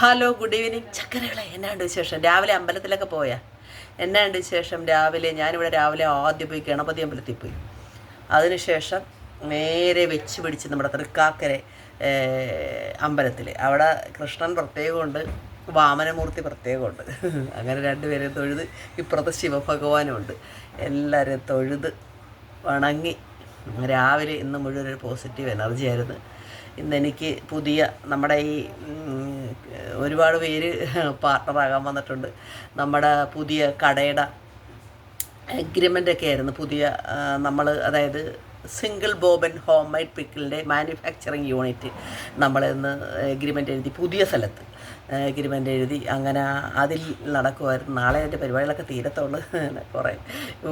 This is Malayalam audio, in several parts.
ഹലോ ഗുഡ് ഈവനിങ് ചക്കരകളെ എന്നാണ്ട് വിശേഷം? രാവിലെ അമ്പലത്തിലൊക്കെ പോയാ? എന്നാണ്ട് വിശേഷം? രാവിലെ ഞാനിവിടെ രാവിലെ ആദ്യം പോയി ഗണപതി അമ്പലത്തിൽ പോയി. അതിനുശേഷം നേരെ വെച്ച് പിടിച്ച് നമ്മുടെ തൃക്കാക്കരെ അമ്പലത്തിൽ അവിടെ കൃഷ്ണൻ പ്രത്യേകമുണ്ട് വാമനമൂർത്തി പ്രത്യേകമുണ്ട്. അങ്ങനെ രണ്ടുപേരെ തൊഴുത് ഇപ്പുറത്ത് ശിവഭഗവാനുമുണ്ട് എല്ലാവരെയും തൊഴുത് വണങ്ങി. രാവിലെ ഇന്ന് മുഴുവൻ ഒരു പോസിറ്റീവ് എനർജി ആയിരുന്നു. ഇന്നെനിക്ക് പുതിയ നമ്മുടെ ഈ ഒരുപാട് പേര് പാർട്ണറാകാൻ വന്നിട്ടുണ്ട്. നമ്മുടെ പുതിയ കടയുടെ എഗ്രിമെന്റ് ഒക്കെ ആയിരുന്നു. പുതിയ നമ്മൾ അതായത് സിംഗിൾ ബോബൻ ഹോം മെയ്ഡ് പിക്കിളിന്റെ മാനുഫാക്ചറിങ് യൂണിറ്റ് നമ്മളിന്ന് എഗ്രിമെന്റ് എഴുതി പുതിയ സ്ഥലത്ത് എഗ്രിമെന്റ് എഴുതി അങ്ങനെ അതിൽ നടക്കുമായിരുന്നു. നാളെ എന്റെ പരിപാടികളൊക്കെ തീരത്തുള്ളൂ. കുറേ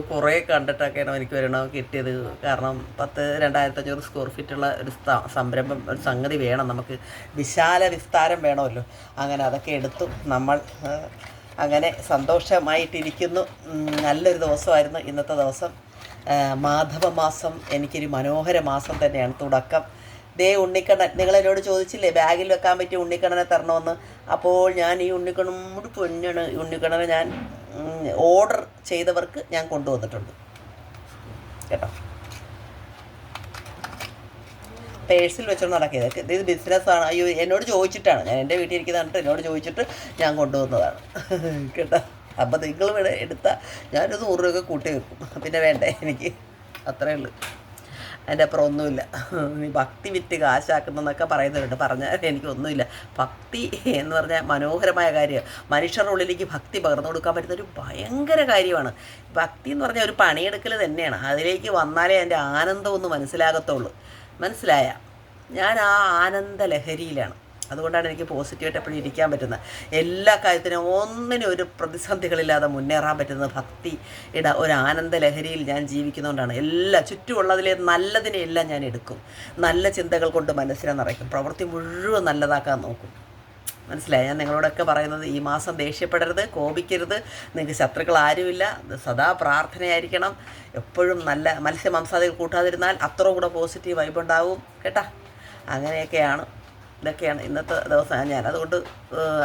കുറേ കണ്ടിട്ടൊക്കെയാണ് എനിക്ക് വരണം കിട്ടിയത്. കാരണം പത്ത് രണ്ടായിരത്തഞ്ഞൂറ് സ്ക്വയർ ഫീറ്റുള്ള ഒരു സംരംഭം ഒരു സംഗതി വേണം. നമുക്ക് വിശാല വിസ്താരം വേണമല്ലോ. അങ്ങനെ അതൊക്കെ എടുത്തു നമ്മൾ അങ്ങനെ സന്തോഷമായിട്ടിരിക്കുന്നു. നല്ലൊരു ദിവസമായിരുന്നു ഇന്നത്തെ ദിവസം. മാധവ മാസം എനിക്കൊരു മനോഹര മാസം തന്നെയാണ്. തുടക്കം. ദേ ഉണ്ണിക്കണ്ണൻ. നിങ്ങളെന്നോട് ചോദിച്ചില്ലേ ബാഗിൽ വെക്കാൻ പറ്റിയ ഉണ്ണിക്കണ്ണനെ തരണമെന്ന്? അപ്പോൾ ഞാൻ ഈ ഉണ്ണിക്കണ്ണൻ കൂടി പൊന്നാണ്. ഉണ്ണിക്കണ്ണനെ ഞാൻ ഓർഡർ ചെയ്തവർക്ക് ഞാൻ കൊണ്ടുവന്നിട്ടുണ്ട്. കേട്ടോ? പേഴ്സിൽ വെച്ചോണ്ട് നടക്കിയത്. ഇത് ബിസിനസ്സാണ് അയ്യോ എന്നോട് ചോദിച്ചിട്ടാണ്. ഞാൻ എന്റെ വീട്ടിൽ ഇരിക്കുന്ന കണ്ടിട്ട് എന്നോട് ചോദിച്ചിട്ട് ഞാൻ കൊണ്ടുവന്നതാണ്. കേട്ടോ? അപ്പം നിങ്ങൾ ഇവിടെ എടുത്താൽ ഞാനൊരു നൂറ് രൂപ കൂട്ടി വെക്കും. പിന്നെ വേണ്ട എനിക്ക്? അത്രയേ ഉള്ളൂ. അതിന്റെ അപ്പുറം ഒന്നുമില്ല. നീ ഭക്തി വിറ്റ് കാശാക്കുന്നതെന്നൊക്കെ പറയുന്നവരുണ്ട്. പറഞ്ഞാൽ എനിക്കൊന്നുമില്ല ഭക്തി എന്ന് പറഞ്ഞാൽ മനോഹരമായ കാര്യമാണ്. മനുഷ്യരുടെ ഉള്ളിലേക്ക് ഭക്തി പകർന്നു കൊടുക്കാൻ പറ്റുന്ന ഒരു ഭയങ്കര കാര്യമാണ്. ഭക്തി എന്ന് പറഞ്ഞാൽ ഒരു പണിയെടുക്കൽ തന്നെയാണ്. അതിലേക്ക് വന്നാലേ അതിന്റെ ആനന്ദം മനസ്സിലാകത്തുള്ളൂ. മനസ്സിലായ? ഞാൻ ആ ആനന്ദ ലഹരിയിലാണ് അതുകൊണ്ടാണ് എനിക്ക് പോസിറ്റീവായിട്ട് എപ്പോഴും ഇരിക്കാൻ പറ്റുന്നത്. എല്ലാ കാര്യത്തിനും ഒന്നിനും ഒരു പ്രതിസന്ധികളില്ലാതെ മുന്നേറാൻ പറ്റുന്നത് ഭക്തി ഇട ഒരു ആനന്ദ ലഹരിയിൽ ഞാൻ ജീവിക്കുന്നതുകൊണ്ടാണ് എല്ലാ ചുറ്റുമുള്ളതിലെ നല്ലതിനെ എല്ലാം ഞാൻ എടുക്കും. നല്ല ചിന്തകൾ കൊണ്ട് മനസ്സിനെ നിറയ്ക്കും. പ്രവൃത്തി മുഴുവൻ നല്ലതാക്കാൻ നോക്കും. മനസ്സിലായി? ഞാൻ നിങ്ങളോടൊക്കെ പറയുന്നത് ഈ മാസം ദേഷ്യപ്പെടരുത് കോപിക്കരുത്. നിങ്ങൾക്ക് ശത്രുക്കൾ ആരുമില്ല. സദാ പ്രാർത്ഥനയായിരിക്കണം. എപ്പോഴും നല്ല മത്സ്യമാംസാദികൾ കൂട്ടാതിരുന്നാൽ അത്ര കൂടെ പോസിറ്റീവ് വൈബ് ഉണ്ടാവും. കേട്ടാ? അങ്ങനെയൊക്കെയാണ് ഇതൊക്കെയാണ് ഇന്നത്തെ ദിവസം. ഞാൻ അതുകൊണ്ട്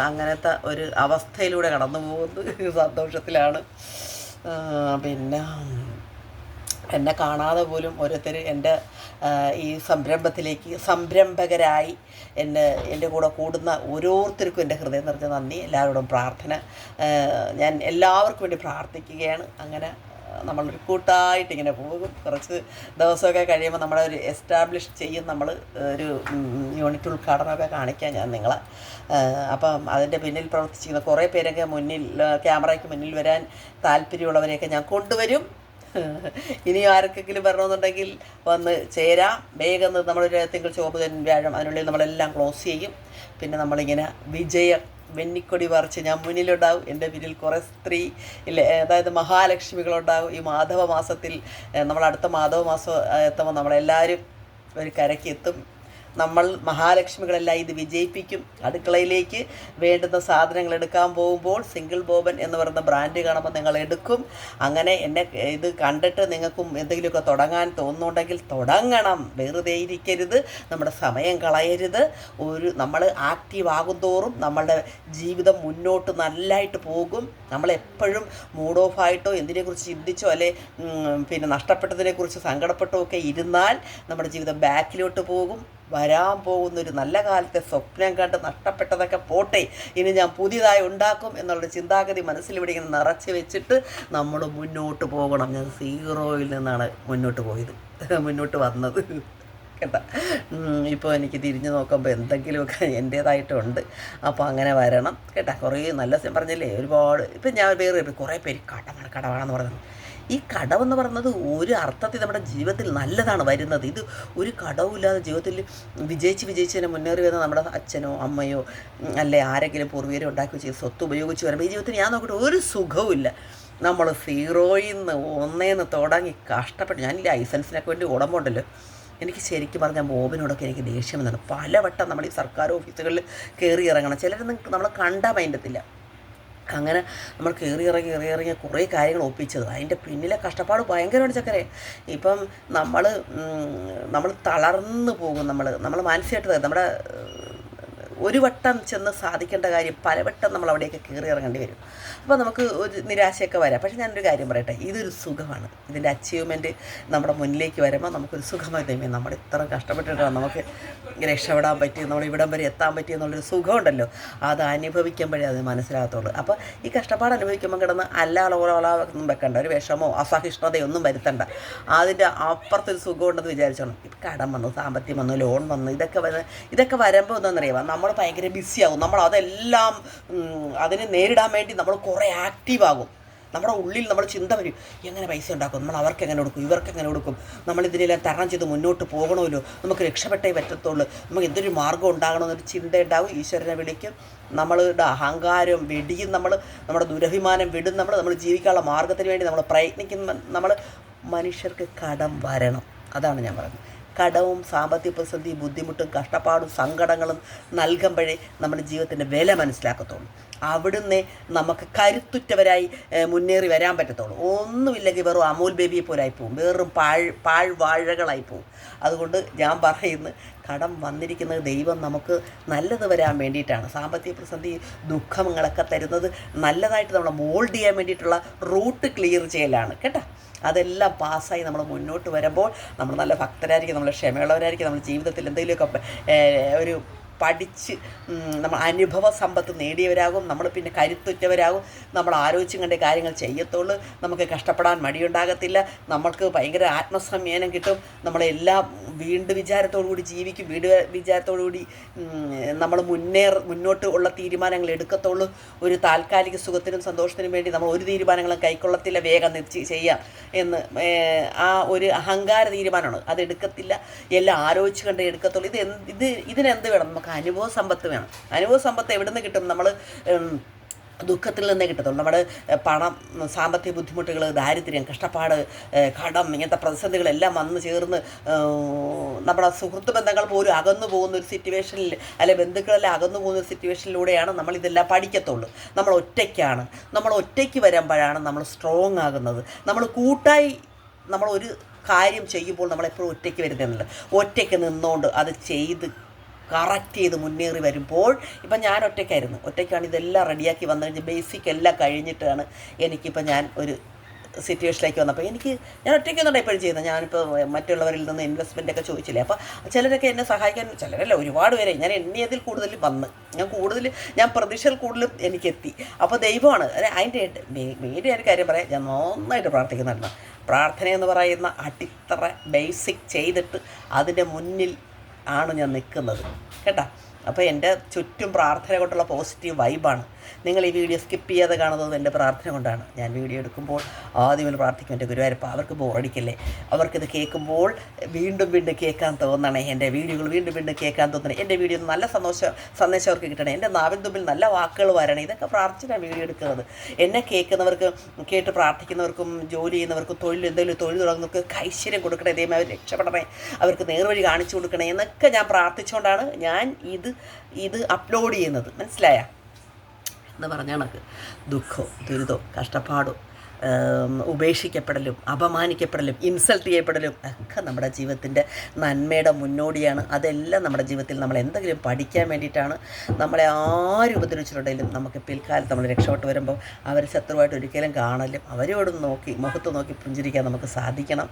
അങ്ങനത്തെ ഒരു അവസ്ഥയിലൂടെ കടന്നു പോകുന്നത് സന്തോഷത്തിലാണ്. പിന്നെ എന്നെ കാണാതെ പോലും ഓരോരുത്തർ എന്റെ ഈ സംരംഭത്തിലേക്ക് സംരംഭകരായി എന്നെ എന്റെ കൂടെ കൂടുന്ന ഓരോരുത്തർക്കും എന്റെ ഹൃദയം നിറഞ്ഞ നന്ദി. എല്ലാവരോടും പ്രാർത്ഥന. ഞാൻ എല്ലാവർക്കും വേണ്ടി പ്രാർത്ഥിക്കുകയാണ്. അങ്ങനെ നമ്മളൊരു കൂട്ടായിട്ട് ഇങ്ങനെ പോകും. കുറച്ച് ദിവസമൊക്കെ കഴിയുമ്പോൾ നമ്മളെ ഒരു എസ്റ്റാബ്ലിഷ് ചെയ്യും. നമ്മൾ ഒരു യൂണിറ്റ് ഉദ്ഘാടനമൊക്കെ കാണിക്കാം ഞാൻ നിങ്ങളെ. അപ്പം അതിന്റെ പിന്നിൽ പ്രവർത്തിച്ചിരുന്ന കുറേ പേരൊക്കെ മുന്നിൽ ക്യാമറയ്ക്ക് മുന്നിൽ വരാൻ താല്പര്യമുള്ളവരെയൊക്കെ ഞാൻ കൊണ്ടുവരും. ഇനി ആർക്കെങ്കിലും വരണമെന്നുണ്ടെങ്കിൽ വന്ന് ചേരാം. വേഗം നമ്മളൊരു തിങ്കൾ ചുവപ്പ് വ്യാഴം അതിനുള്ളിൽ നമ്മളെല്ലാം ക്ലോസ് ചെയ്യും. പിന്നെ നമ്മളിങ്ങനെ വിജയം വെന്നിക്കൊടി പറിച്ച് ഞാൻ മുന്നിലുണ്ടാവും. എന്റെ പിന്നിൽ കുറേ സ്ത്രീ ഇല്ലേ അതായത് മഹാലക്ഷ്മികളുണ്ടാവും. ഈ മാധവ മാസത്തിൽ നമ്മൾ അടുത്ത മാധവ മാസം എത്തുമ്പോൾ നമ്മളെല്ലാവരും ഒരു കരയ്ക്ക് എത്തും. നമ്മൾ മഹാലക്ഷ്മികളെല്ലാം ഇത് വിജയിപ്പിക്കും. അടുക്കളയിലേക്ക് വേണ്ടുന്ന സാധനങ്ങൾ എടുക്കാൻ പോകുമ്പോൾ സിംഗിൾ ബോബൻ എന്ന് പറയുന്ന ബ്രാൻഡ് കാണുമ്പോൾ നിങ്ങൾ എടുക്കും. അങ്ങനെ എന്നെ ഇത് കണ്ടിട്ട് നിങ്ങൾക്കും എന്തെങ്കിലുമൊക്കെ തുടങ്ങാൻ തോന്നുന്നുണ്ടെങ്കിൽ തുടങ്ങണം. വെറുതെ ഇരിക്കരുത്. നമ്മുടെ സമയം കളയരുത്. ഒരു നമ്മൾ ആക്റ്റീവ് ആകുന്തോറും നമ്മളുടെ ജീവിതം മുന്നോട്ട് നല്ലതായിട്ട് പോകും. നമ്മളെപ്പോഴും മൂഡ് ഓഫ് ആയിട്ടോ എന്തിനെക്കുറിച്ച് ചിന്തിച്ചോ അല്ലെ പിന്നെ നഷ്ടപ്പെട്ടതിനെക്കുറിച്ച് സങ്കടപ്പെട്ടോ ഒക്കെ ഇരുന്നാൽ നമ്മുടെ ജീവിതം ബാക്കിലോട്ട് പോകും. വരാൻ പോകുന്ന ഒരു നല്ല കാലത്തെ സ്വപ്നം കണ്ട് നഷ്ടപ്പെട്ടതൊക്കെ പോട്ടെ. ഇനി ഞാൻ പുതിയതായി ഉണ്ടാക്കും എന്നുള്ള ചിന്താഗതി മനസ്സിലിവിടെ ഇങ്ങനെ നിറച്ച് വെച്ചിട്ട് നമ്മൾ മുന്നോട്ട് പോകണം. ഞാൻ സീറോയിൽ നിന്നാണ് മുന്നോട്ട് പോയത്. മുന്നോട്ട് വന്നത്. കേട്ടോ? ഇപ്പോൾ എനിക്ക് തിരിഞ്ഞു നോക്കുമ്പോൾ എന്തെങ്കിലുമൊക്കെ എന്റേതായിട്ടുണ്ട് അപ്പോൾ അങ്ങനെ വരണം. കേട്ടോ? കുറേ നല്ല പറഞ്ഞില്ലേ? ഒരുപാട്. ഇപ്പം ഞാൻ വേറെ കുറേ പേര് കടമാണ് കടമാണെന്ന് പറഞ്ഞത് ഈ കടമെന്ന് പറയുന്നത് ഒരു അർത്ഥത്തിൽ നമ്മുടെ ജീവിതത്തിൽ നല്ലതാണ് വരുന്നത്. ഇത് ഒരു കടവുമില്ലാതെ ജീവിതത്തിൽ വിജയിച്ച് വിജയിച്ച് തന്നെ മുന്നേറി വരുന്ന നമ്മുടെ അച്ഛനോ അമ്മയോ അല്ലെ ആരെങ്കിലും പൂർവീകരെ ഉണ്ടാക്കി വെച്ച് സ്വത്ത് ഉപയോഗിച്ച് വരുമ്പോൾ ഈ ജീവിതത്തിൽ ഞാൻ നോക്കിയിട്ട് ഒരു സുഖവുമില്ല. നമ്മൾ സീറോയിൽ നിന്ന് ഒന്നേന്ന് തുടങ്ങി കഷ്ടപ്പെട്ട്. ഞാൻ ലൈസൻസിനൊക്കെ വേണ്ടി ഉടമ്പുണ്ടല്ലോ എനിക്ക് ശരിക്കും പറഞ്ഞാൽ ബോബിനോടൊക്കെ എനിക്ക് ദേഷ്യം വന്നിട്ടുണ്ട്. പലവട്ടം നമ്മൾ ഈ സർക്കാർ ഓഫീസുകളിൽ കയറി ഇറങ്ങണം. ചിലരൊന്നും നമ്മളെ കണ്ടാൽ മൈൻഡത്തില്ല അങ്ങനെ നമ്മൾ കയറി ഇറങ്ങി കയറി ഇറങ്ങി കുറേ കാര്യങ്ങൾ ഒപ്പിച്ചത്. അതിന്റെ പിന്നിലെ കഷ്ടപ്പാട് ഭയങ്കരമാണ് ചക്കരെ. ഇപ്പം നമ്മൾ നമ്മൾ തളർന്നു പോകും നമ്മൾ. നമ്മൾ മാനസികമായിട്ട് നമ്മുടെ ഒരു വട്ടം ചെന്ന് സാധിക്കേണ്ട കാര്യം പലവട്ടം നമ്മൾ അവിടെയൊക്കെ കയറി ഇറങ്ങേണ്ടി വരും. അപ്പോൾ നമുക്ക് ഒരു നിരാശയൊക്കെ വരാം. പക്ഷേ ഞാനൊരു കാര്യം പറയട്ടെ? ഇതൊരു സുഖമാണ്. ഇതിന്റെ അച്ചീവ്മെന്റ് നമ്മുടെ മുന്നിലേക്ക് വരുമ്പോൾ നമുക്കൊരു സുഖമായി തരുമ്പോൾ നമ്മൾ ഇത്ര കഷ്ടപ്പെട്ടിട്ടാണ് നമുക്ക് രക്ഷപ്പെടാൻ പറ്റി നമ്മൾ ഇവിടം വരെ എത്താൻ പറ്റി എന്നുള്ളൊരു സുഖമുണ്ടല്ലോ. അത് അനുഭവിക്കുമ്പോഴേ അത് മനസ്സിലാകത്തുള്ളൂ. അപ്പോൾ ഈ കഷ്ടപ്പാട് അനുഭവിക്കുമ്പോൾ കിടന്ന് അല്ലാളോളൊന്നും വെക്കണ്ട. ഒരു വിഷമോ അസഹിഷ്ണുതയോ ഒന്നും വരുത്തണ്ട. അതിന്റെ അപ്പുറത്തൊരു സുഖമുണ്ടെന്ന് വിചാരിച്ചോണം. കടം വന്നു സാമ്പത്തികം വന്നു ലോൺ വന്നു ഇതൊക്കെ വന്ന് ഇതൊക്കെ വരുമ്പോൾ എന്താണെന്നറിയാമോ നമ്മൾ ഭയങ്കര ബിസിയാവും നമ്മൾ അതെല്ലാം അതിനെ നേരിടാൻ വേണ്ടി നമ്മൾ കുറേ ആക്റ്റീവാകും നമ്മുടെ ഉള്ളിൽ നമ്മൾ ചിന്ത വരും എങ്ങനെ പൈസ ഉണ്ടാക്കും? നമ്മൾ അവർക്ക് എങ്ങനെ കൊടുക്കും? ഇവർക്ക് എങ്ങനെ കൊടുക്കും? നമ്മൾ ഇതിനെല്ലാം തരണം ചെയ്ത് മുന്നോട്ട് പോകണമല്ലോ? നമുക്ക് രക്ഷപ്പെട്ടേ പറ്റത്തുള്ളൂ. നമുക്ക് എന്തൊരു മാർഗം ഉണ്ടാകണമെന്നൊരു ചിന്ത ഉണ്ടാവും ഈശ്വരനെ വിളിക്കും. നമ്മളുടെ അഹങ്കാരം വെടിയും നമ്മൾ നമ്മുടെ ദുരഭിമാനം വിടും നമ്മൾ നമ്മൾ ജീവിക്കാനുള്ള മാർഗത്തിന് വേണ്ടി നമ്മൾ പ്രയത്നിക്കുന്ന നമ്മൾ മനുഷ്യർക്ക് കടം വരണം. അതാണ് ഞാൻ പറയുന്നത്. കടവും സാമ്പത്തിക പ്രതിസന്ധി ബുദ്ധിമുട്ടും കഷ്ടപ്പാടും സങ്കടങ്ങളും നൽകുമ്പോഴേ നമ്മുടെ ജീവിതത്തിന്റെ വില മനസ്സിലാക്കത്തുള്ളൂ. അവിടുന്ന് നമുക്ക് കരുത്തുറ്റവരായി മുന്നേറി വരാൻ പറ്റത്തുള്ളൂ. ഒന്നുമില്ലെങ്കിൽ വെറും അമൂൽ ബേബിയെ പോലായി പോകും വെറും പാഴ് വാഴകളായി പോകും അതുകൊണ്ട് ഞാൻ പറയുന്നു കടം വന്നിരിക്കുന്നത് ദൈവം നമുക്ക് നല്ലത് വരാൻ വേണ്ടിയിട്ടാണ്. സാമ്പത്തിക പ്രതിസന്ധി ദുഃഖങ്ങളൊക്കെ തരുന്നത് നല്ലതായിട്ട് നമ്മൾ മോൾഡ് ചെയ്യാൻ വേണ്ടിയിട്ടുള്ള റൂട്ട് ക്ലിയർ ചെയ്യലാണ്. കേട്ടോ? അതെല്ലാം പാസ്സായി നമ്മൾ മുന്നോട്ട് വരുമ്പോൾ നമ്മൾ നല്ല ഭക്തരായിരിക്കും നമ്മൾ ക്ഷമയുള്ളവരായിരിക്കും നമ്മൾ ജീവിതത്തിൽ എന്തെങ്കിലുമൊക്കെ ഒരു പഠിച്ച് നമ്മൾ അനുഭവ സമ്പത്ത് നേടിയവരാകും നമ്മൾ പിന്നെ കരുത്തുറ്റവരാകും നമ്മൾ ആലോചിച്ചും കണ്ട കാര്യങ്ങൾ ചെയ്യത്തുള്ളൂ. നമുക്ക് കഷ്ടപ്പെടാൻ മടിയുണ്ടാകത്തില്ല. നമ്മൾക്ക് ഭയങ്കര ആത്മസംയനം കിട്ടും. നമ്മളെല്ലാം വീണ്ടും വിചാരത്തോടു കൂടി ജീവിക്കും. വീട് വിചാരത്തോടു കൂടി നമ്മൾ മുന്നേർ മുന്നോട്ട് ഉള്ള തീരുമാനങ്ങൾ എടുക്കത്തുള്ളൂ. ഒരു താൽക്കാലിക സുഖത്തിനും സന്തോഷത്തിനും വേണ്ടി നമ്മൾ ഒരു തീരുമാനങ്ങളും കൈക്കൊള്ളത്തില്ല. വേഗം നിർത്തി ചെയ്യാം എന്ന് ആ ഒരു അഹങ്കാര തീരുമാനമാണ്. അത് എടുക്കത്തില്ല. എല്ലാം ആലോചിച്ച് കണ്ടേ എടുക്കത്തുള്ളൂ. ഇത് എന്ത് ഇത് ഇതിനെന്ത് വേണം? നമുക്ക് അനുഭവ സമ്പത്ത് വേണം. അനുഭവ സമ്പത്ത് എവിടെ നിന്ന് കിട്ടും നമ്മൾ ദുഃഖത്തിൽ നിന്നേ കിട്ടത്തുള്ളൂ. നമ്മുടെ പണം സാമ്പത്തിക ബുദ്ധിമുട്ടുകൾ ദാരിദ്ര്യം കഷ്ടപ്പാട് കടം ഇങ്ങനത്തെ പ്രതിസന്ധികളെല്ലാം വന്ന് ചേർന്ന് നമ്മുടെ സുഹൃത്ത് ബന്ധങ്ങൾ പോലും അകന്നു പോകുന്ന ഒരു സിറ്റുവേഷനിൽ അല്ലെ ബന്ധുക്കളെല്ലാം അകന്നു പോകുന്ന ഒരു സിറ്റുവേഷനിലൂടെയാണ് നമ്മൾ ഇതെല്ലാം പഠിക്കത്തുള്ളൂ. നമ്മൾ ഒറ്റയ്ക്കാണ്. നമ്മൾ ഒറ്റയ്ക്ക് വരുമ്പോഴാണ് നമ്മൾ സ്ട്രോങ് ആകുന്നത്. നമ്മൾ കൂട്ടായി നമ്മൾ ഒരു കാര്യം ചെയ്യുമ്പോൾ നമ്മളെപ്പോഴും ഒറ്റയ്ക്ക് വരുന്നില്ല ഒറ്റയ്ക്ക് നിന്നുകൊണ്ട് അത് ചെയ്ത് കറക്റ്റ് ചെയ്ത് മുന്നേറി വരുമ്പോൾ ഇപ്പം ഞാൻ ഒറ്റയ്ക്കായിരുന്നു. ഒറ്റയ്ക്കാണ് ഇതെല്ലാം റെഡിയാക്കി വന്നു കഴിഞ്ഞ് ബേസിക് എല്ലാം കഴിഞ്ഞിട്ടാണ് എനിക്കിപ്പോൾ ഞാൻ ഒരു സിറ്റുവേഷനിലേക്ക് വന്നപ്പോൾ എനിക്ക് ഞാൻ ഒറ്റയ്ക്കൊന്നും എപ്പോഴും ചെയ്യുന്നത്. ഞാനിപ്പോൾ മറ്റുള്ളവരിൽ നിന്ന് ഇൻവെസ്റ്റ്മെന്റ് ഒക്കെ ചോദിച്ചില്ലേ? അപ്പോൾ ചിലരൊക്കെ എന്നെ സഹായിക്കാൻ ചിലരല്ല ഒരുപാട് പേരെ ഞാൻ എണ്ണിയതിൽ കൂടുതൽ വന്ന്. ഞാൻ കൂടുതൽ ഞാൻ പ്രതീക്ഷയിൽ കൂടുതലും എനിക്കെത്തി. അപ്പോൾ ദൈവമാണ്. അതെ അതിന്റെ മെയിന്റെ ഒരു കാര്യം പറയാം. ഞാൻ നന്നായിട്ട് പ്രാർത്ഥിക്കുന്നുണ്ട്. പ്രാർത്ഥന എന്ന് പറയുന്ന അടിത്തറ ബേസിക് ചെയ്തിട്ട് അതിന്റെ മുന്നിൽ ആണ് ഞാൻ നിൽക്കുന്നത്. കേട്ടോ? അപ്പോൾ എന്റെ ചുറ്റും പ്രാർത്ഥന കൊണ്ടുള്ള പോസിറ്റീവ് വൈബാണ് നിങ്ങൾ ഈ വീഡിയോ സ്കിപ്പ് ചെയ്യാതെ കാണുന്നത് എന്റെ പ്രാർത്ഥന കൊണ്ടാണ്. ഞാൻ വീഡിയോ എടുക്കുമ്പോൾ ആദ്യം പ്രാർത്ഥിക്കും. എന്റെ ഗുരുവായൂരപ്പ അവർക്ക് ബോറടിക്കില്ലേ അവർക്കിത് കേൾക്കുമ്പോൾ വീണ്ടും വീണ്ടും കേൾക്കാൻ തോന്നണേ. എന്റെ വീഡിയോകൾ വീണ്ടും വീണ്ടും കേൾക്കാൻ തോന്നണേ. എന്റെ വീഡിയോ നല്ല സന്തോഷം സന്ദേശം അവർക്ക് കിട്ടണേ. എന്റെ നാവിൻ തുമ്പിൽ നല്ല വാക്കുകൾ വരണേ. ഇതൊക്കെ പ്രാർത്ഥിച്ചാണ് വീഡിയോ എടുക്കുന്നത്. എന്നെ കേൾക്കുന്നവർക്ക് കേട്ട് പ്രാർത്ഥിക്കുന്നവർക്കും ജോലി ചെയ്യുന്നവർക്കും തൊഴിൽ എന്തെങ്കിലും തൊഴിൽ തുടങ്ങുന്നവർക്ക് ഐശ്വര്യം കൊടുക്കണേ. ദൈവം അവർ രക്ഷപ്പെടണേ. അവർക്ക് നേർവഴി കാണിച്ചു കൊടുക്കണേ. എന്നൊക്കെ ഞാൻ പ്രാർത്ഥിച്ചുകൊണ്ടാണ് ഞാൻ ഇത് ഇത് അപ്ലോഡ് ചെയ്യുന്നത്. മനസ്സിലായ? എന്ന് പറഞ്ഞ കണക്ക് ദുഃഖവും ദുരിതവും കഷ്ടപ്പാടും. ഉപേക്ഷിക്കപ്പെടലും അപമാനിക്കപ്പെടലും ഇൻസൾട്ട് ചെയ്യപ്പെടലും ഒക്കെ നമ്മുടെ ജീവിതത്തിന്റെ നന്മയുടെ മുന്നോടിയാണ്. അതെല്ലാം നമ്മുടെ ജീവിതത്തിൽ നമ്മൾ എന്തെങ്കിലും പഠിക്കാൻ വേണ്ടിയിട്ടാണ് നമ്മളെ ആരും ഉപദ്രവിച്ചിട്ടുണ്ടെങ്കിലും നമുക്ക് പിൽക്കാലത്ത് നമ്മൾ രക്ഷപ്പെട്ട് വരുമ്പോൾ അവർ ശത്രുവായിട്ട് ഒരിക്കലും കാണലും അവരോടും നോക്കി മുഖത്ത് നോക്കി പുഞ്ചിരിക്കാൻ നമുക്ക് സാധിക്കണം.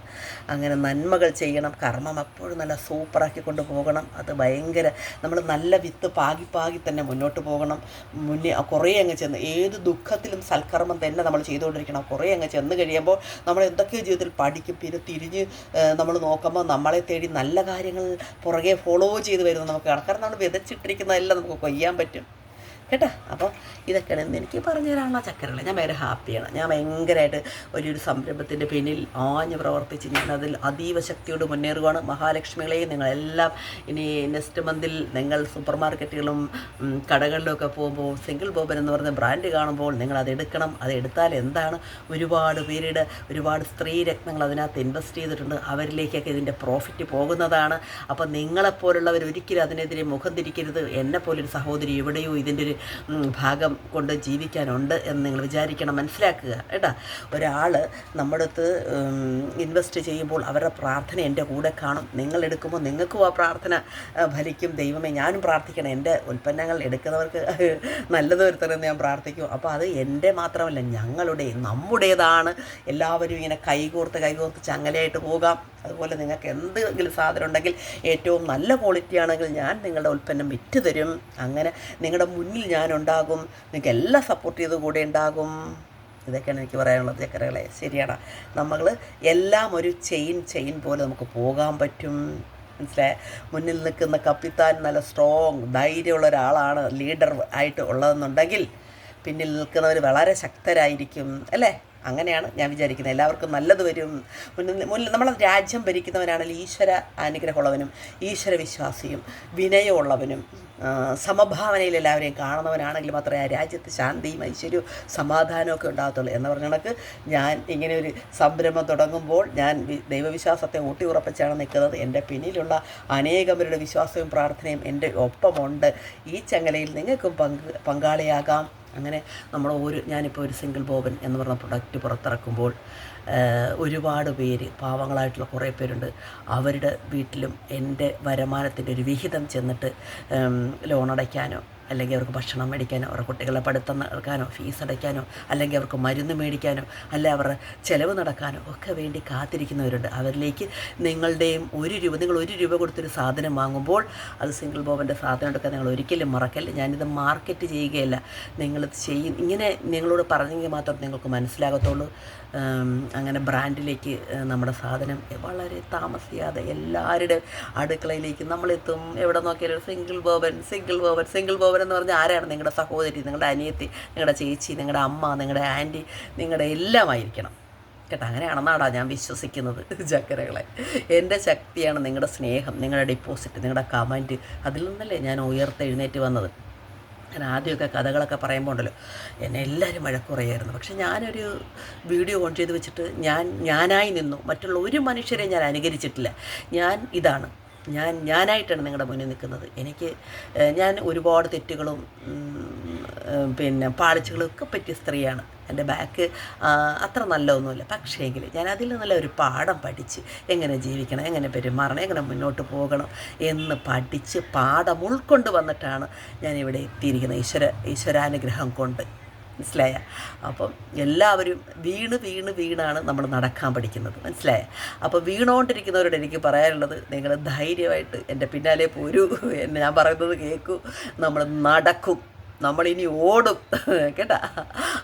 അങ്ങനെ നന്മകൾ ചെയ്യണം കർമ്മം അപ്പോഴും നല്ല സൂപ്പറാക്കി കൊണ്ട് പോകണം. അത് ഭയങ്കര നമ്മൾ നല്ല വിത്ത് പാകി പാകി തന്നെ മുന്നോട്ട് പോകണം. മുന്നേ കുറേ അങ്ങ് ചെന്ന് ഏത് ദുഃഖത്തിലും സൽക്കർമ്മം തന്നെ നമ്മൾ ചെയ്തുകൊണ്ടിരിക്കണം. കുറേ അങ്ങ് ചെന്ന് കഴിയുമ്പോൾ നമ്മൾ എന്തൊക്കെയോ ജീവിതത്തിൽ പഠിക്കും. പിന്നെ തിരിഞ്ഞ് നമ്മൾ നോക്കുമ്പോൾ നമ്മളെ തേടി നല്ല കാര്യങ്ങൾ പുറകെ ഫോളോ ചെയ്ത് വരുന്നത് നമുക്ക് കാണാം. കാരണം നമ്മൾ വിതച്ചിട്ടിരിക്കുന്നതെല്ലാം നമുക്ക് കൊയ്യാൻ പറ്റും. കേട്ടോ? അപ്പോൾ ഇതൊക്കെയാണ് ഇന്ന് എനിക്ക് പറഞ്ഞു തരാനുള്ള ചക്കരകൾ ഞാൻ ഭയങ്കര ഹാപ്പിയാണ് ഞാൻ ഭയങ്കരമായിട്ട് ഒരു സംരംഭത്തിന്റെ പിന്നിൽ ആഞ്ഞ് പ്രവർത്തിച്ച് അതിൽ അതീവ ശക്തിയോട് മുന്നേറുകയാണ് മഹാലക്ഷ്മികളെയും നിങ്ങളെല്ലാം ഇനി നെക്സ്റ്റ് മന്തിൽ നിങ്ങൾ സൂപ്പർ മാർക്കറ്റുകളും കടകളിലൊക്കെ പോകുമ്പോൾ സിംഗിൾ ബോബൻ എന്ന് പറഞ്ഞ ബ്രാൻഡ് കാണുമ്പോൾ നിങ്ങൾ അത് എടുക്കണം. അത് എടുത്താൽ എന്താണ്? ഒരുപാട് പേരുടെ ഒരുപാട് സ്ത്രീ രത്നങ്ങൾ അതിനകത്ത് ഇൻവെസ്റ്റ് ചെയ്തിട്ടുണ്ട്. അവരിലേക്കൊക്കെ ഇതിന്റെ പ്രോഫിറ്റ് പോകുന്നതാണ്. അപ്പോൾ നിങ്ങളെപ്പോലുള്ളവർ ഒരിക്കലും അതിനെതിരെ മുഖം തിരിക്കരുത്. എന്നെപ്പോലൊരു സഹോദരി എവിടെയോ ഇതിന്റെ ഒരു ഭാഗം കൊണ്ട് ജീവിക്കാനുണ്ട് എന്ന് നിങ്ങൾ വിചാരിക്കണം. മനസ്സിലാക്കുക കേട്ടാ? ഒരാൾ നമ്മുടെ അടുത്ത് ഇൻവെസ്റ്റ് ചെയ്യുമ്പോൾ അവരുടെ പ്രാർത്ഥന എന്റെ കൂടെ കാണും. നിങ്ങൾ എടുക്കുമ്പോൾ നിങ്ങൾക്കും ആ പ്രാർത്ഥന ഫലിക്കും. ദൈവമേ ഞാനും പ്രാർത്ഥിക്കണം. എന്റെ ഉൽപ്പന്നങ്ങൾ എടുക്കുന്നവർക്ക് നല്ലത് വരുത്തണമെന്ന് ഞാൻ പ്രാർത്ഥിക്കും. അപ്പോൾ അത് എന്റെ മാത്രമല്ല ഞങ്ങളുടെ നമ്മുടേതാണ്. എല്ലാവരും ഇങ്ങനെ കൈകോർത്ത് കൈകോർത്ത് ചങ്ങലയായിട്ട് പോകാം. അതുപോലെ നിങ്ങൾക്ക് എന്തെങ്കിലും സാധനം ഉണ്ടെങ്കിൽ ഏറ്റവും നല്ല ക്വാളിറ്റി ആണെങ്കിൽ ഞാൻ നിങ്ങളുടെ ഉൽപ്പന്നം വിറ്റ് തരും അങ്ങനെ നിങ്ങളുടെ മുന്നിൽ ഞാൻ ഉണ്ടാകും. നിങ്ങൾക്ക് എല്ലാം സപ്പോർട്ട് ചെയ്ത് കൂടെ ഉണ്ടാകും. ഇതൊക്കെയാണ് എനിക്ക് പറയാനുള്ളത് ചക്കരകളെ. ശരിയാണ് നമ്മൾ എല്ലാം ഒരു ചെയിൻ ചെയിൻ പോലെ നമുക്ക് പോകാൻ പറ്റും. മനസ്സിലായ? മുന്നിൽ നിൽക്കുന്ന കപ്പിത്താൻ നല്ല സ്ട്രോങ് ധൈര്യമുള്ള ഒരാളാണ് ലീഡർ ആയിട്ട് ഉള്ളതെന്നുണ്ടെങ്കിൽ പിന്നിൽ നിൽക്കുന്നവർ വളരെ ശക്തരായിരിക്കും. അല്ലേ? അങ്ങനെയാണ് ഞാൻ വിചാരിക്കുന്നത്. എല്ലാവർക്കും നല്ലത് വരും. നമ്മളെ രാജ്യം ഭരിക്കുന്നവനാണെങ്കിൽ ഈശ്വര അനുഗ്രഹമുള്ളവനും ഈശ്വര വിശ്വാസിയും വിനയമുള്ളവനും സമഭാവനയിൽ എല്ലാവരെയും കാണുന്നവനാണെങ്കിൽ മാത്രമേ ആ രാജ്യത്ത് ശാന്തിയും ഐശ്വര്യവും സമാധാനവും ഒക്കെ ഉണ്ടാകത്തുള്ളൂ എന്ന് പറഞ്ഞ കണക്ക് ഞാൻ ഇങ്ങനെ ഒരു സംരംഭം തുടങ്ങുമ്പോൾ ഞാൻ ദൈവവിശ്വാസത്തെ ഊട്ടി ഉറപ്പിച്ചാണ് നിൽക്കുന്നത്. എന്റെ പിന്നിലുള്ള അനേകം പേരുടെ വിശ്വാസവും പ്രാർത്ഥനയും എന്റെ ഒപ്പമുണ്ട്. ഈ ചങ്ങലയിൽ നിങ്ങൾക്കും പങ്ക് പങ്കാളിയാകാം. അങ്ങനെ നമ്മൾ ഒരു ഞാനിപ്പോൾ ഒരു സിംഗിൾ ബോബൻ എന്ന് പറഞ്ഞ പ്രൊഡക്റ്റ് പുറത്തിറക്കുമ്പോൾ ഒരുപാട് പേര് പാവങ്ങളായിട്ടുള്ള കുറേ പേരുണ്ട്. അവരുടെ വീട്ടിലും എന്റെ വരുമാനത്തിന്റെ ഒരു വിഹിതം ചെന്നിട്ട് ലോൺ അടയ്ക്കാനോ അല്ലെങ്കിൽ അവർക്ക് ഭക്ഷണം മേടിക്കാനോ അവരുടെ കുട്ടികളെ പഠിത്തം നടക്കാനോ ഫീസ് അടയ്ക്കാനോ അല്ലെങ്കിൽ അവർക്ക് മരുന്ന് മേടിക്കാനോ അല്ലെ അവരുടെ ചിലവ് നടക്കാനോ ഒക്കെ വേണ്ടി കാത്തിരിക്കുന്നവരുണ്ട്. അവരിലേക്ക് നിങ്ങളുടെയും ഒരു രൂപ നിങ്ങൾ ഒരു രൂപ കൊടുത്തൊരു സാധനം വാങ്ങുമ്പോൾ അത് സിംഗിൾ ബോബന്റെ സാധനം എടുക്കാൻ നിങ്ങൾ ഒരിക്കലും മറക്കല്ല. ഞാനിത് മാർക്കറ്റ് ചെയ്യുകയല്ല. നിങ്ങളിത് ചെയ്യും ഇങ്ങനെ നിങ്ങളോട് പറഞ്ഞെങ്കിൽ മാത്രം നിങ്ങൾക്ക് മനസ്സിലാകത്തുള്ളൂ. അങ്ങനെ ബ്രാൻഡിലേക്ക് നമ്മുടെ സാധനം വളരെ താമസിയാതെ എല്ലാവരുടെ അടുക്കളയിലേക്ക് നമ്മളെത്തും. എവിടെ നോക്കിയാലും single Boban single Boban single Boban എന്ന് പറഞ്ഞാൽ ആരാണ്? നിങ്ങളുടെ സഹോദരി നിങ്ങളുടെ അനിയത്തി നിങ്ങളുടെ ചേച്ചി നിങ്ങളുടെ അമ്മ നിങ്ങളുടെ ആന്റി നിങ്ങളുടെ എല്ലാമായിരിക്കണം. കേട്ടോ അങ്ങനെയാണെന്നാടാ ഞാൻ വിശ്വസിക്കുന്നത് ചക്കരകളെ. എന്റെ ശക്തിയാണ് നിങ്ങളുടെ സ്നേഹം നിങ്ങളുടെ ഡിപ്പോസിറ്റ് നിങ്ങളുടെ കമന്റ് അതിൽ നിന്നല്ലേ ഞാൻ ഉയർത്തെഴുന്നേറ്റ് വന്നത്. ഞാൻ ആദ്യമൊക്കെ കഥകളൊക്കെ പറയുമ്പോൾ ഉണ്ടല്ലോ എന്നെ എല്ലാവരും വഴക്കുറയായിരുന്നു പക്ഷെ ഞാനൊരു വീഡിയോ ഓൺ ചെയ്ത് വെച്ചിട്ട് ഞാൻ ഞാനായി നിന്നു മറ്റുള്ള ഒരു മനുഷ്യരെ ഞാൻ അനുകരിച്ചിട്ടില്ല. ഞാൻ ഇതാണ്. ഞാൻ ഞാനായിട്ടാണ് നിങ്ങളുടെ മുന്നിൽ നിൽക്കുന്നത്. എനിക്ക് ഞാൻ ഒരുപാട് തെറ്റുകളും പിന്നെ പാളിച്ചുകളും ഒക്കെ പറ്റിയ സ്ത്രീയാണ്. എന്റെ ബാക്ക് അത്ര നല്ലതൊന്നുമില്ല. പക്ഷേങ്കിൽ ഞാൻ അതിൽ നല്ല ഒരു പാഠം പഠിച്ച് എങ്ങനെ ജീവിക്കണം എങ്ങനെ പെരുമാറണം എങ്ങനെ മുന്നോട്ട് പോകണം എന്ന് പഠിച്ച് പാഠം ഉൾക്കൊണ്ട് വന്നിട്ടാണ് ഞാൻ ഇവിടെ എത്തിയിരിക്കുന്നത്. ഈശ്വര ഈശ്വരാനുഗ്രഹം കൊണ്ട്. മനസ്സിലായ? അപ്പം എല്ലാവരും വീണ് വീണ് വീണാണ് നമ്മൾ നടക്കാൻ പഠിക്കുന്നത്. മനസ്സിലായ? അപ്പോൾ വീണുകൊണ്ടിരിക്കുന്നവരോട് എനിക്ക് പറയാനുള്ളത് നിങ്ങൾ ധൈര്യമായിട്ട് എന്റെ പിന്നാലെ പോരൂ. ഞാൻ പറയുന്നത് കേൾക്കൂ നമ്മൾ നടക്കും. നമ്മളിനി ഓടും. കേട്ടാ?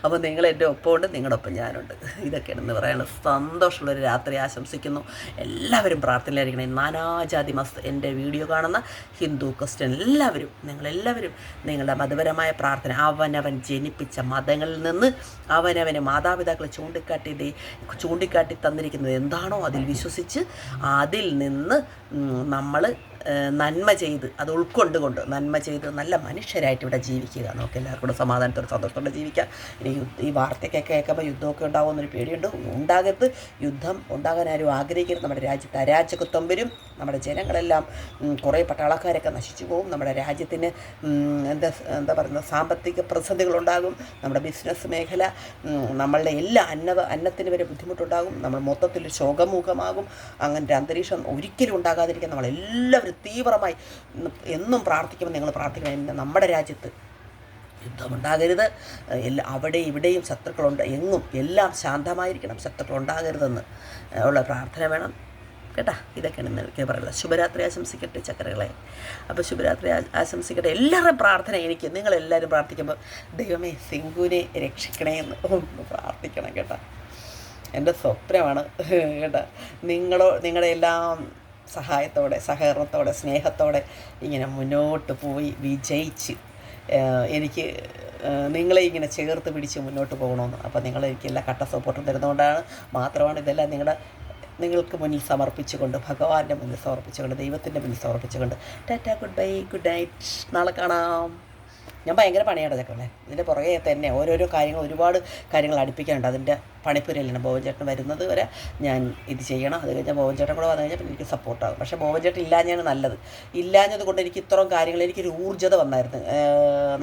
അപ്പോൾ നിങ്ങൾ എന്റെ ഒപ്പമുണ്ട് നിങ്ങളുടെ ഒപ്പം ഞാനുണ്ട്. ഇതൊക്കെയാണെന്ന് പറയാനുള്ള സന്തോഷമുള്ളൊരു രാത്രി ആശംസിക്കുന്നു. എല്ലാവരും പ്രാർത്ഥനയിലായിരിക്കണം. നാനാജാതി മസ്ത് എന്റെ വീഡിയോ കാണുന്ന ഹിന്ദു ക്രിസ്ത്യൻ എല്ലാവരും നിങ്ങളെല്ലാവരും നിങ്ങളുടെ മതപരമായ പ്രാർത്ഥന അവനവൻ ജനിപ്പിച്ച മതങ്ങളിൽ നിന്ന് അവനവന് മാതാപിതാക്കളെ ചൂണ്ടിക്കാട്ടി ചൂണ്ടിക്കാട്ടി തന്നിരിക്കുന്നത് എന്താണോ അതിൽ വിശ്വസിച്ച് അതിൽ നിന്ന് നമ്മൾ നന്മ ചെയ്ത് അത് ഉൾക്കൊണ്ടുകൊണ്ട് നന്മ ചെയ്ത് നല്ല മനുഷ്യരായിട്ട് ഇവിടെ ജീവിക്കുക. നമുക്ക് എല്ലാവർക്കും കൂടെ സമാധാനത്തോടെ സന്തോഷത്തോടെ ജീവിക്കാം. ഇനി ഈ വാർത്തയൊക്കെ കേൾക്കുമ്പോൾ യുദ്ധമൊക്കെ ഉണ്ടാകുമെന്നൊരു പേടിയുണ്ട്. ഉണ്ടാകരുത്. യുദ്ധം ഉണ്ടാകാൻ ആരും ആഗ്രഹിക്കരുത്. നമ്മുടെ രാജ്യത്ത് അരാജകത്വം വരും. നമ്മുടെ ജനങ്ങളെല്ലാം കുറേ പട്ടാളക്കാരൊക്കെ നശിച്ചു പോകും. നമ്മുടെ രാജ്യത്തിന് എന്താ എന്താ പറയുന്നത് സാമ്പത്തിക പ്രതിസന്ധികളുണ്ടാകും. നമ്മുടെ ബിസിനസ് മേഖല നമ്മളുടെ എല്ലാ അന്ന അന്നത്തിന് വരെ ബുദ്ധിമുട്ടുണ്ടാകും. നമ്മൾ മൊത്തത്തിൽ ശോകമുഖമാകും. അങ്ങനത്തെ അന്തരീക്ഷം ഒരിക്കലും ഉണ്ടാകാതിരിക്കാൻ നമ്മളെല്ലാവരും തീവ്രമായി എന്നും പ്രാർത്ഥിക്കുമ്പോൾ നിങ്ങൾ പ്രാർത്ഥിക്കണം നമ്മുടെ രാജ്യത്ത് യുദ്ധമുണ്ടാകരുത്. എല്ലാ അവിടെ ഇവിടെയും ശത്രുക്കളുണ്ട്. എങ്ങും എല്ലാം ശാന്തമായിരിക്കണം. ശത്രുക്കൾ ഉണ്ടാകരുതെന്ന് ഉള്ള പ്രാർത്ഥന വേണം. കേട്ടാ? ഇതൊക്കെയാണ് എനിക്ക് പറയുള്ളത് ശുഭരാത്രി ആശംസിക്കട്ടെ ചക്കരകളെ. അപ്പോൾ ശുഭരാത്രി ആശംസിക്കട്ടെ. എല്ലാവരുടെയും പ്രാർത്ഥന എനിക്ക്. നിങ്ങളെല്ലാവരും പ്രാർത്ഥിക്കുമ്പോൾ ദൈവമേ സിംഗുവിനെ രക്ഷിക്കണേ എന്ന് ഒന്ന് പ്രാർത്ഥിക്കണം കേട്ടാ. എന്റെ സ്വപ്നമാണ് കേട്ടാ. നിങ്ങളോ നിങ്ങളുടെ എല്ലാം സഹായത്തോടെ സഹകരണത്തോടെ സ്നേഹത്തോടെ ഇങ്ങനെ മുന്നോട്ട് പോയി വിജയിച്ച് എനിക്ക് നിങ്ങളെ ഇങ്ങനെ ചേർത്ത് പിടിച്ച് മുന്നോട്ട് പോകണമെന്ന്. അപ്പോൾ നിങ്ങൾ എനിക്ക് എല്ലാ കട്ട സപ്പോർട്ടും തരുന്നതുകൊണ്ടാണ് മാത്രമാണ് ഇതെല്ലാം നിങ്ങളുടെ നിങ്ങൾക്ക് മുന്നിൽ സമർപ്പിച്ചുകൊണ്ട് ഭഗവാന്റെ മുന്നിൽ സമർപ്പിച്ചുകൊണ്ട് ദൈവത്തിന്റെ മുന്നിൽ സമർപ്പിച്ചുകൊണ്ട് tata good bye good night. നാളെ കാണാം. ഞാൻ ഭയങ്കര പണിയാണ് ചക്കളെ ഇതിന്റെ പുറകെ തന്നെ ഓരോരോ കാര്യങ്ങൾ ഒരുപാട് കാര്യങ്ങൾ അടുപ്പിക്കാനുണ്ട്. അതിന്റെ പണിപ്പുരയിലാണ് ബോബൻ ചേട്ടൻ വരുന്നത് വരെ ഞാൻ ഇത് ചെയ്യണം. അത് കഴിഞ്ഞാൽ ബോബൻ ചേട്ടൻ കൂടെ വന്നു കഴിഞ്ഞാൽ പിന്നെ എനിക്ക് സപ്പോർട്ടാകും പക്ഷേ ബോബൻ ചേട്ടൻ ഇല്ലാഞ്ഞാണ് നല്ലത്. ഇല്ലാഞ്ഞത് കൊണ്ട് എനിക്ക് ഇത്രയും കാര്യങ്ങൾ എനിക്കൊരു ഊർജത വന്നായിരുന്നു.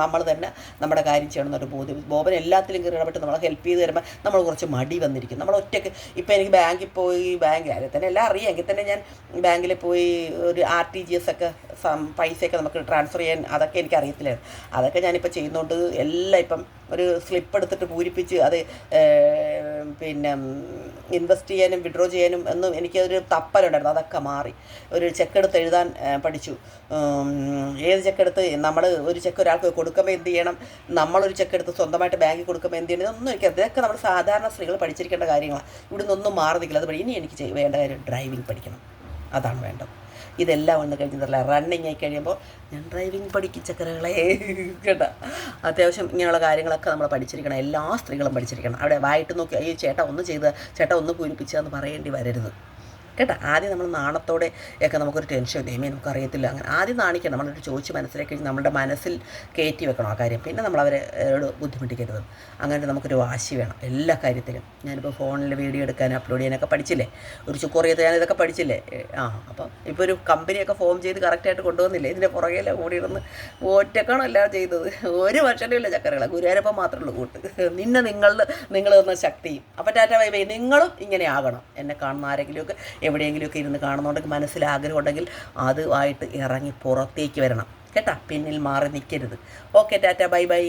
നമ്മൾ തന്നെ നമ്മുടെ കാര്യം ചെയ്യണം എന്നൊരു ബോധ്യം. ബോബൻ എല്ലാത്തിലും കയറി ഇടപെട്ട് നമ്മളെ ഹെൽപ്പ് ചെയ്ത് തരുമ്പോൾ നമ്മൾ കുറച്ച് മടി വന്നിരിക്കും. നമ്മൾ ഒറ്റയ്ക്ക് ഇപ്പോൾ എനിക്ക് ബാങ്കിൽ പോയി ബാങ്ക് അതിൽ തന്നെ എല്ലാം അറിയാം. എങ്കിൽ തന്നെ ഞാൻ ബാങ്കിൽ പോയി ഒരു ആർ ടി ജി എസ് ഒക്കെ പൈസയൊക്കെ നമുക്ക് ട്രാൻസ്ഫർ ചെയ്യാൻ അതൊക്കെ എനിക്ക് അറിയത്തില്ലായിരുന്നു. അതൊക്കെ ഞാനിപ്പോൾ ചെയ്യുന്നതുകൊണ്ട് എല്ലാം ഇപ്പം ഒരു സ്ലിപ്പ് എടുത്തിട്ട് പൂരിപ്പിച്ച് അത് പിന്നെ ഇൻവെസ്റ്റ് ചെയ്യാനും വിഡ്രോ ചെയ്യാനും എന്നും എനിക്കൊരു തപ്പലുണ്ടായിരുന്നു. അതൊക്കെ മാറി. ഒരു ചെക്ക് എടുത്ത് എഴുതാൻ പഠിച്ചു. ഏത് ചെക്ക് എടുത്ത്? നമ്മൾ ഒരു ചെക്ക് ഒരാൾക്ക് കൊടുക്കുമ്പോൾ എന്ത് ചെയ്യണം? നമ്മളൊരു ചെക്ക് എടുത്ത് സ്വന്തമായിട്ട് ബാങ്കിൽ കൊടുക്കുമ്പോൾ എന്ത് ചെയ്യണം? ഇതൊന്നും എനിക്ക് അതൊക്കെ നമ്മൾ സാധാരണ സ്ത്രീകൾ പഠിച്ചിരിക്കേണ്ട കാര്യങ്ങളാണ് ഇവിടെ നിന്നൊന്നും മാറി നിൽക്കില്ല അത് ഇനി എനിക്ക് വേണ്ട കാര്യം ഡ്രൈവിംഗ് പഠിക്കണം. അതാണ് വേണ്ടത്. ഇതെല്ലാം വന്ന് കഴിഞ്ഞതല്ല റണ്ണിങ് ആയി കഴിയുമ്പോൾ ഞാൻ ഡ്രൈവിംഗ് പഠിക്കും ചക്കരകളെ. കേട്ടോ? അത്യാവശ്യം ഇങ്ങനെയുള്ള കാര്യങ്ങളൊക്കെ നമ്മൾ പഠിച്ചിരിക്കണം. എല്ലാ സ്ത്രീകളും പഠിച്ചിരിക്കണം. അവിടെ വായിട്ട് നോക്കി അയ്യോ ചേട്ടാ ഒന്ന് ചെയ്ത് ചേട്ടാ ഒന്ന് പൂരിപ്പിച്ചതെന്ന് പറയേണ്ടി വരരുത്. കേട്ടോ? ആദ്യം നമ്മൾ നാണത്തോടെ ഒക്കെ നമുക്കൊരു ടെൻഷൻ ദൈവമേ നമുക്കറിയത്തില്ല. അങ്ങനെ ആദ്യം നാണിക്കണം. നമ്മളൊരു ചോദിച്ച് മനസ്സിലാക്കി നമ്മുടെ മനസ്സിൽ കയറ്റി വെക്കണം ആ കാര്യം. പിന്നെ നമ്മൾ അവരോട് ബുദ്ധിമുട്ടിക്കരുത്. അങ്ങനെ നമുക്കൊരു വാശി വേണം എല്ലാ കാര്യത്തിലും. ഞാനിപ്പോൾ ഫോണിൽ വീഡിയോ എടുക്കാൻ അപ്ലോഡ് ചെയ്യാനൊക്കെ പഠിച്ചില്ലേ? ഒരു ചുക്കുറിയത്ത് ഞാൻ ഇതൊക്കെ പഠിച്ചില്ലേ? ആ അപ്പം ഇപ്പോൾ ഒരു കമ്പനിയൊക്കെ ഫോം ചെയ്ത് കറക്റ്റായിട്ട് കൊണ്ടുവന്നില്ലേ? ഇതിന്റെ പുറകെല്ലാം ഓടിയിരുന്ന് ഒറ്റക്കാണോ എല്ലാം ചെയ്തത്? ഒരു വർഷമേ വർഷമില്ല ചക്കരകളെ. ഗുരുവായൂരപ്പം മാത്രമേ ഉള്ളൂ കൂട്ട്. നിന്നെ നിങ്ങളുടെ നിങ്ങൾ തന്ന ശക്തിയും. അപ്പം ടാറ്റ ബൈ ബൈ. നിങ്ങളും ഇങ്ങനെ ആകണം. എന്നെ കാണുന്ന ആരെങ്കിലുമൊക്കെ എവിടെയെങ്കിലുമൊക്കെ ഇരുന്ന് കാണുന്നുണ്ടെങ്കിൽ മനസ്സിൽ ആഗ്രഹം ഉണ്ടെങ്കിൽ അതുമായിട്ട് ഇറങ്ങി പുറത്തേക്ക് വരണം. കേട്ടാ? പിന്നിൽ മാറി നിൽക്കരുത്. Okay Tata bye bye